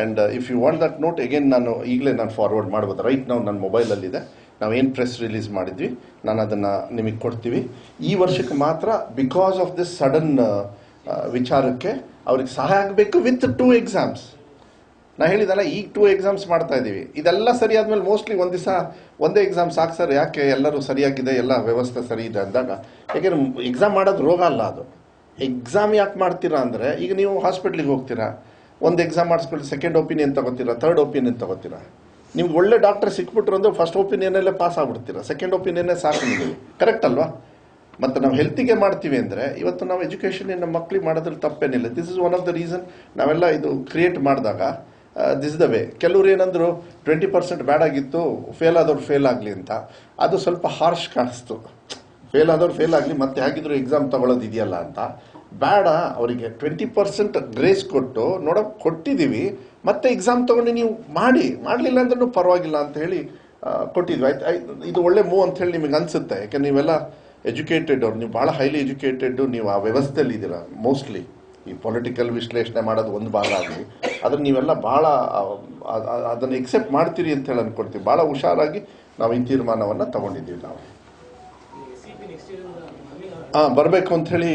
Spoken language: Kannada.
And if you want that note again ನಾನು ಈಗಲೇ ನಾನು ಫಾರ್ವರ್ಡ್ ಮಾಡ್ಬೋದು. ರೈಟ್ ನಾವು ನನ್ನ ಮೊಬೈಲಲ್ಲಿದೆ ನಾವೇನು ಪ್ರೆಸ್ ರಿಲೀಸ್ ಮಾಡಿದ್ವಿ, ನಾನು ಅದನ್ನು ನಿಮಗೆ ಕೊಡ್ತೀವಿ. ಈ ವರ್ಷಕ್ಕೆ ಮಾತ್ರ ಬಿಕಾಸ್ ಆಫ್ ದಿಸ್ ಸಡನ್ ವಿಚಾರಕ್ಕೆ ಅವ್ರಿಗೆ ಸಹಾಯ ಆಗಬೇಕು ವಿತ್ ಟೂ ಎಕ್ಸಾಮ್ಸ್ ನಾ ಹೇಳಿದಲ್ಲ, ಈಗ ಟೂ ಎಕ್ಸಾಮ್ಸ್ ಮಾಡ್ತಾ ಇದ್ದೀವಿ ಇದೆಲ್ಲ ಸರಿ ಆದಮೇಲೆ ಮೋಸ್ಟ್ಲಿ ಒಂದು ದಿವಸ ಒಂದೇ ಎಕ್ಸಾಮ್ ಸಾಕು ಸರ್, ಯಾಕೆ ಎಲ್ಲರೂ ಸರಿಯಾಗಿದೆ, ಎಲ್ಲ ವ್ಯವಸ್ಥೆ ಸರಿ ಇದೆ ಅಂದಾಗ ಯಾಕೆಂದ್ರೆ ಎಕ್ಸಾಮ್ ಮಾಡೋದು ರೋಗ ಅಲ್ಲ ಅದು. ಎಕ್ಸಾಮ್ ಯಾಕೆ ಮಾಡ್ತೀರಾ ಅಂದರೆ, ಈಗ ನೀವು ಹಾಸ್ಪಿಟ್ಲಿಗೆ ಹೋಗ್ತೀರಾ ಒಂದು ಎಕ್ಸಾಮ್ ಮಾಡಿಸ್ಕೊಳ್ಳಿ ಸೆಕೆಂಡ್ ಒಪಿನಿಯನ್ ತಗೋತೀರಾ ಥರ್ಡ್ ಒಪಿನಿಯನ್ ತಗೋತೀರಾ? ನಿಮ್ಗೆ ಒಳ್ಳೆ ಡಾಕ್ಟರ್ ಸಿಕ್ಬಿಟ್ರು ಅಂದ್ರೆ ಫಸ್ಟ್ ಒಪಿನಿಯನಲ್ಲೇ ಪಾಸ್ ಆಗ್ಬಿಡ್ತೀರಾ? ಸೆಕೆಂಡ್ ಒಪಿನಿಯನ್ನೇ ಸಾಕು ನಿಮಗೆ. ಕರೆಕ್ಟ್ ಅಲ್ವಾ? ಮತ್ತು ನಾವು ಹೆಲ್ತಿಗೆ ಮಾಡ್ತೀವಿ ಅಂದರೆ, ಇವತ್ತು ನಾವು ಎಜುಕೇಷನ್ ನಮ್ಮ ಮಕ್ಕಳಿಗೆ ಮಾಡೋದ್ರಲ್ಲಿ ತಪ್ಪೇನಿಲ್ಲ. This is one of the reason ನಾವೆಲ್ಲ ಇದು ಕ್ರಿಯೇಟ್ ಮಾಡಿದಾಗ ದಿಸ್ ದ ವೇ ಕೆಲವ್ರು ಏನಂದ್ರು ಟ್ವೆಂಟಿ ಪರ್ಸೆಂಟ್ ಬ್ಯಾಡ್ ಆಗಿತ್ತು ಫೇಲ್ ಆದವ್ರು ಫೇಲ್ ಆಗಲಿ ಅಂತ. ಅದು ಸ್ವಲ್ಪ ಹಾರ್ಶ್ ಕಾಣಿಸ್ತು. ಫೇಲ್ ಆದವ್ರು ಫೇಲ್ ಆಗಲಿ, ಮತ್ತೆ ಹೇಗಿದ್ರು ಎಕ್ಸಾಮ್ ತಗೊಳ್ಳೋದು ಇದೆಯಲ್ಲ ಅಂತ. ಬೇಡ ಅವರಿಗೆ ಟ್ವೆಂಟಿ ಪರ್ಸೆಂಟ್ ಗ್ರೇಸ್ ಕೊಟ್ಟು ನೋಡ ಕೊಟ್ಟಿದ್ದೀವಿ ಮತ್ತೆ ಎಕ್ಸಾಮ್ ತಗೊಂಡು ನೀವು ಮಾಡಿ ಮಾಡಲಿಲ್ಲ ಅಂದ್ರೂ ಪರವಾಗಿಲ್ಲ ಅಂತ ಹೇಳಿ ಕೊಟ್ಟಿದ್ವಿ. ಆಯ್ತು ಇದು ಒಳ್ಳೆ ಮೂವ್ ಅಂತ ಹೇಳಿ ನಿಮಗೆ ಅನ್ಸುತ್ತೆ. ಯಾಕೆ ನೀವೆಲ್ಲ ಎಜುಕೇಟೆಡ್ ಅವ್ರು. ನೀವು ಭಾಳ ಹೈಲಿ ಎಜುಕೇಟೆಡ್ ನೀವು ಆ ವ್ಯವಸ್ಥೆಯಲ್ಲಿ ಇದ್ದೀರಾ ಮೋಸ್ಟ್ಲಿ ಈ ಪೊಲಿಟಿಕಲ್ ವಿಶ್ಲೇಷಣೆ ಮಾಡೋದು ಒಂದು ಭಾಗ ಆಗಲಿ. ಅದನ್ನು ನೀವೆಲ್ಲ ಭಾಳ ಅದನ್ನು ಎಕ್ಸೆಪ್ಟ್ ಮಾಡ್ತೀರಿ ಅಂತ ಹೇಳಿ ಅನ್ಕೊಡ್ತೀವಿ. ಭಾಳ ಹುಷಾರಾಗಿ ನಾವು ಈ ತೀರ್ಮಾನವನ್ನು ತಗೊಂಡಿದ್ದೀವಿ ನಾವು. ಹಾಂ ಬರಬೇಕು ಅಂತ ಹೇಳಿ